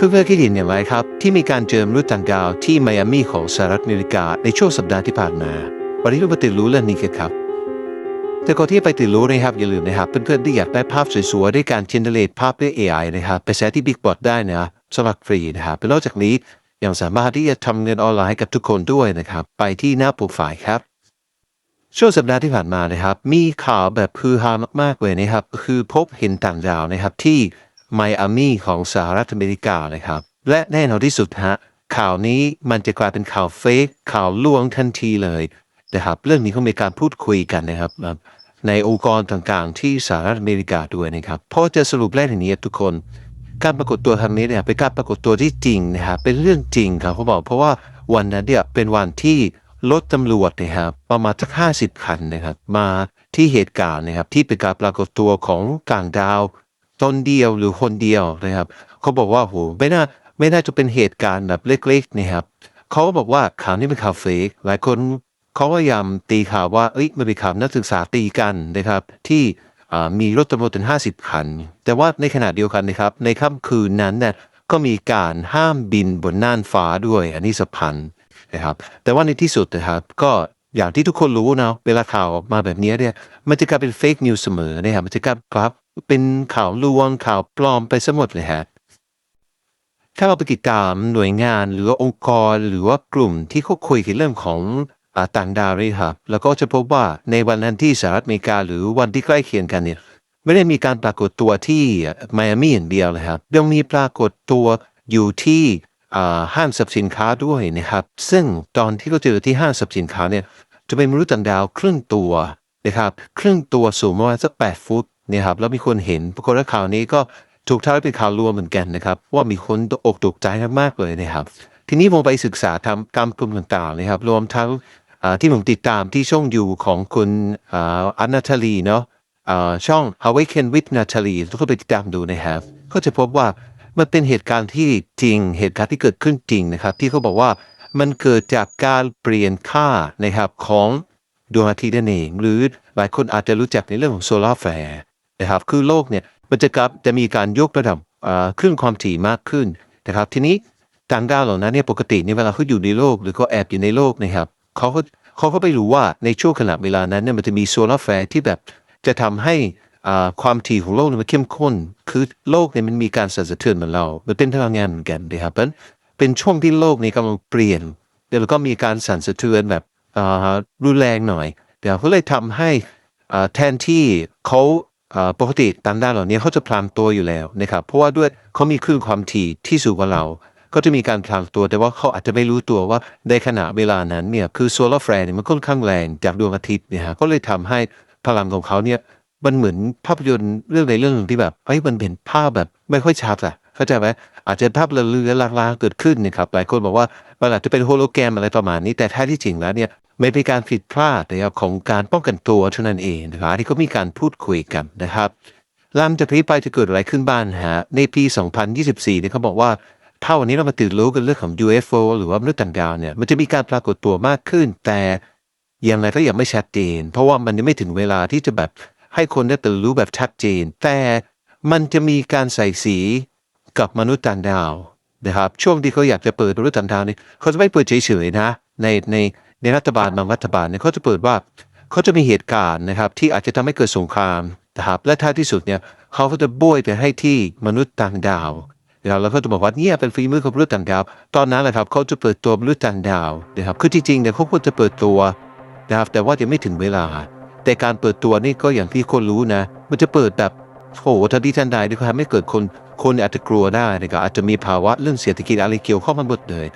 เพื่อนๆคิดเห็นอย่างไรครับ ที่มีการเจอมนุษย์ต่างดาวที่ไมอามีของสหรัฐอเมริกาในช่วงสัปดาห์ที่ผ่านมา วันนี้เรามาติดรู้เรื่องนี้กันครับ แต่ก่อนที่ไปติดรู้นะครับ อย่าลืมนะครับ เพื่อนๆที่อยากได้ภาพสวยๆด้วยการเจเนเรตภาพด้วย AI นะครับไปแชร์ที่ Big b o t ได้นะสมัครฟรีนะครับนอกจากนี้ยังสามารถที่จะทำเงินออนไลน์กับทุกคนด้วยนะครับ ไปที่หน้าโปรไฟล์ครับช่วงสัปดาห์ที่ผ่านมานะครับ มีข่าวแบบคือฮามากๆเลยนะครับ คือพบเห็นต่างดาวนะครับที่ ไมอามีของสหรัฐอเมริกานะครับ และแน่นอนที่สุดฮะข่าวนี้มันจะกลายเป็นข่าวเฟกข่าวลวงทันทีเลยนะครับ เรื่องนี้เขามีการพูดคุยกันนะครับ ในองค์กรต่างๆ ที่สหรัฐอเมริกาด้วยนะครับพราะจะสรุปแรกอย่างนี้ทุกคน การปรากฏตัวครั้งนี้เนี่ยเป็นการปรากฏตัวที่จริงนะครับเป็นเรื่องจริงครับเขาบอกเพราะว่าวันนั้นเนี่ยเป็นวันที่รถตำรวจนะครับประมาณสักห้าสิบคันนะครับ มาที่เหตุการณ์นะครับที่เป็นการปรากฏตัวของต่างดาว ตนเดียวหรือคนเดียวนะครับ เขาบอกว่าโหไม่น่าไม่น่าจะเป็นเหตุการณ์แบบเล็กๆนะครับเขาก็บอกว่าข่าวนี้เป็นข่าวเฟกหลายคนเขาพยายามตีข่าวว่าเอ้ยมันเป็นข่าวนักศึกษาตีกันนะครับ ที่มีรถตำรวจถึง50คัน แต่ว่าในขณะเดียวกันนะครับ ในค่ำคืนนั้นเนี่ยก็มีการห้ามบินบนน่านฟ้าด้วย อันนี้สำคัญนะครับ แต่ว่าในที่สุดนะครับก็ อย่างที่ทุกคนรู้นะเวลาข่าวออกมาแบบนี้เนี่ยมันจะกลายเป็นเฟกนิวส์เสมอเนะครับมันจะกลายครับเป็นข่าวลวงข่าวปลอมไปซะหมดเลยฮะถ้าเราไปติดตามหน่วยงานหรือว่าองค์กรหรือว่ากลุ่มที่เขาคุยกันเรื่องของต่างดาวนี่ครับแล้วก็จะพบว่าในวันนั้นที่สหรัฐอเมริกาหรือวันที่ใกล้เคียงกันเนี่ยไม่ได้มีการปรากฏตัวที่ไมอามี่อย่างเดียวเลยครับยังมีปรากฏตัวอยู่ที่ ห้างสรรพสินค้าด้วยนะครับ ซึ่งตอนที่เขาเจอที่ห้างสรรพสินค้าเนี่ยจะเป็นมนุษย์ต่างดาวครึ่งตัวนะครับครึ่งตัวสูงประมาณสักแปดฟุตเนี่ยครับแล้วมีคนเห็นปรากฏว่าข่าวนี้ก็ถูกท้าเป็นข่าวลวงเหมือนกันนะครับ ว่ามีคนตกอกตกใจมากๆเลยนะครับ ทีนี้ผมไปศึกษาทำกรรมกลุ่มต่างๆนะครับ รวมทั้งที่ผมติดตามที่ช่องอยู่ของคุณอานนาทาลีเนาะช่อง Awaken with Natalie ทุกคนไปติดตามดูนะครับ ก็จะพบว่า มันเป็นเหตุการณ์ที่จริง เหตุการณ์ที่เกิดขึ้นจริงนะครับ ที่เขาบอกว่ามันเกิดจากการเปลี่ยนค่านะครับของดวงอาทิตย์นั่นเองหรือหลายคนอาจจะรู้จักในเรื่องของโซลาร์แฟร์นะครับคือโลกเนี่ยมันจะกลับจะมีการยกระดับอ่าคลื่นความถี่มากขึ้นนะครับ ทีนี้ต่างดาวเหล่านั้นเนี่ยปกติเนี่ยเวลาเขาอยู่ในโลก หรือเขาแอบอยู่ในโลกนะครับเขาเขาก็ไปรู้ว่าในช่วงขณะเวลานั้นเนี่ยมันจะมีโซลาร์แฟร์ที่แบบจะทำให้ ความถี่ของโลกเนี่ยมันเข้มข้น คือโลกเนี่ยมันมีการสั่นสะเทือนเหมือนเรามันเป็นพลังงานเหมือนกันนะครับเป็นช่วงที่โลกนี้กำลังเปลี่ยนแล้วก็มีการสั่นสะเทือนแบบรุนแรงหน่อย เดี๋ยวก็เลยทำให้แทนที่เขาปกติตางดาวเหล่านี้เขาจะพลางตัวอยู่แล้วนะครับเพราะว่าด้วยเขามีคลื่นความถี่ที่สูงกว่าเราก็จะมีการพลางตัวแต่ว่าเขาอาจจะไม่รู้ตัวว่าในขณะเวลานั้นเนี่ยคือโซลาร์แฟร์เนี่ยมันค่อนข้างแรงจากดวงอาทิตย์เนี่ยฮะก็เลยทำให้พลังของเขาเนี่ย มันเหมือนภาพยนตร์เรื่องใดเรื่องหนึ่งที่แบบเอ้ยมันเป็นภาพแบบไม่ค่อยชัดอะเข้าใจไหมอาจจะภาพเลือลางๆเกิดขึ้นนะครับหลายคนบอกว่ามันอาจจะเป็นโฮโลแกรมอะไรประมาณนี้แต่แท้ที่จริงแล้วเนี่ยไม่เป็นการผิดพลาดนะครับของการป้องกันตัวเท่านั้นเองนะครับที่เขามีการพูดคุยกันนะครับลังจากนี้ไปจะเกิดอะไรขึ้นบ้างฮะในปี 2024เนี่ยเขาบอกว่าถ้าวันนี้เรามาตื่นรู้กันเรื่องของ UFO หรือว่ามนุษย์ต่างดาวเนี่ยมันจะมีการปรากฏตัวมากขึ้น แต่อย่างไรก็ยังไม่ชัดเจน เพราะว่ามันยังไม่ถึงเวลาที่จะแบบ ให้คนได้ตื่นรู้แบบชัดเจน แต่มันจะมีการใส่สีกับมนุษย์ต่างดาวนะครับช่วงที่เขาอยากจะเปิดมนุษย์ต่างดาวนี่เขาจะไม่เปิดเฉยๆนะในในในรัฐบาลบางรัฐบาลเนี่ยเขาจะเปิดว่าเขาจะมีเหตุการณ์นะครับที่อาจจะทำให้เกิดสงครามนะครับและท้ายที่สุดเนี่ยเขาก็จะโบยไปให้ที่มนุษย์ต่างดาวนะครับแล้วก็จะบอกว่าเนี่ยเป็นฝีมือของมนุษย์ต่างดาว ตอนนั้นแหละครับเขาจะเปิดตัวมนุษย์ต่างดาวนะครับคือจริงๆเนี่ยเขาควรจะเปิดตัวนะครับแต่ว่ายังไม่ถึงเวลา แต่การเปิดตัวนี่ก็อย่างที่คนรู้นะ มันจะเปิดแบบโอ้โหทันทีทันใดที่ทำให้เกิดคนคนอาจจะกลัวได้นะครับอาจจะมีภาวะเรื่องเศรษฐกิจอะไรเกี่ยวข้องมาหมดเลย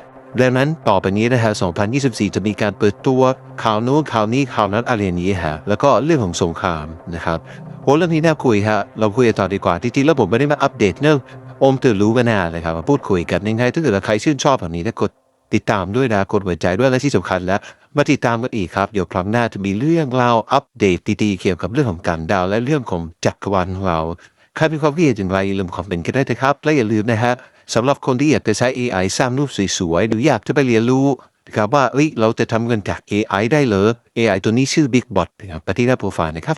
ดังนั้นต่อไปนี้นะฮะ 2024 จะมีการเปิดตัวข่าวนู้นข่าวนี้ข่าวนั้นอะไรอย่างนี้ฮะ แล้วก็เรื่องของสงครามนะครับโหเรื่องนี้น่าคุยฮะ เราคุยกันต่อดีกว่า จริงๆแล้วผมไม่ได้มาอัปเดตเรื่องอมตื่นรู้กันนานเลยครับ มาพูดคุยกันยังไงถ้าเกิดใครชื่นชอบแบบนี้ก็กด ติดตามด้วยนะกดหัวใจด้วยและที่สำคัญแล้ว มาติดตามกันอีกครับ เดี๋ยวครั้งหน้าจะมีเรื่องเล่าอัปเดตดีๆเกี่ยวกับเรื่องของการดาว และเรื่องของจักรวาลของเราใครมีความคิดเห็นอย่างไรอย่าลืมคอมเมนต์กันได้นะครับ และอย่าลืมนะฮะสำหรับคนที่อยากจะใช้ AI สร้างรูปสวยๆหรืออยากจะไปเรียนรู้นะครับว่าเอ้ยเราจะทำเงินจาก AI ได้เหรอ AI ตัวนี้ชื่อ Big Bot นะครับไปที่หน้าโปรไฟล์นะครับ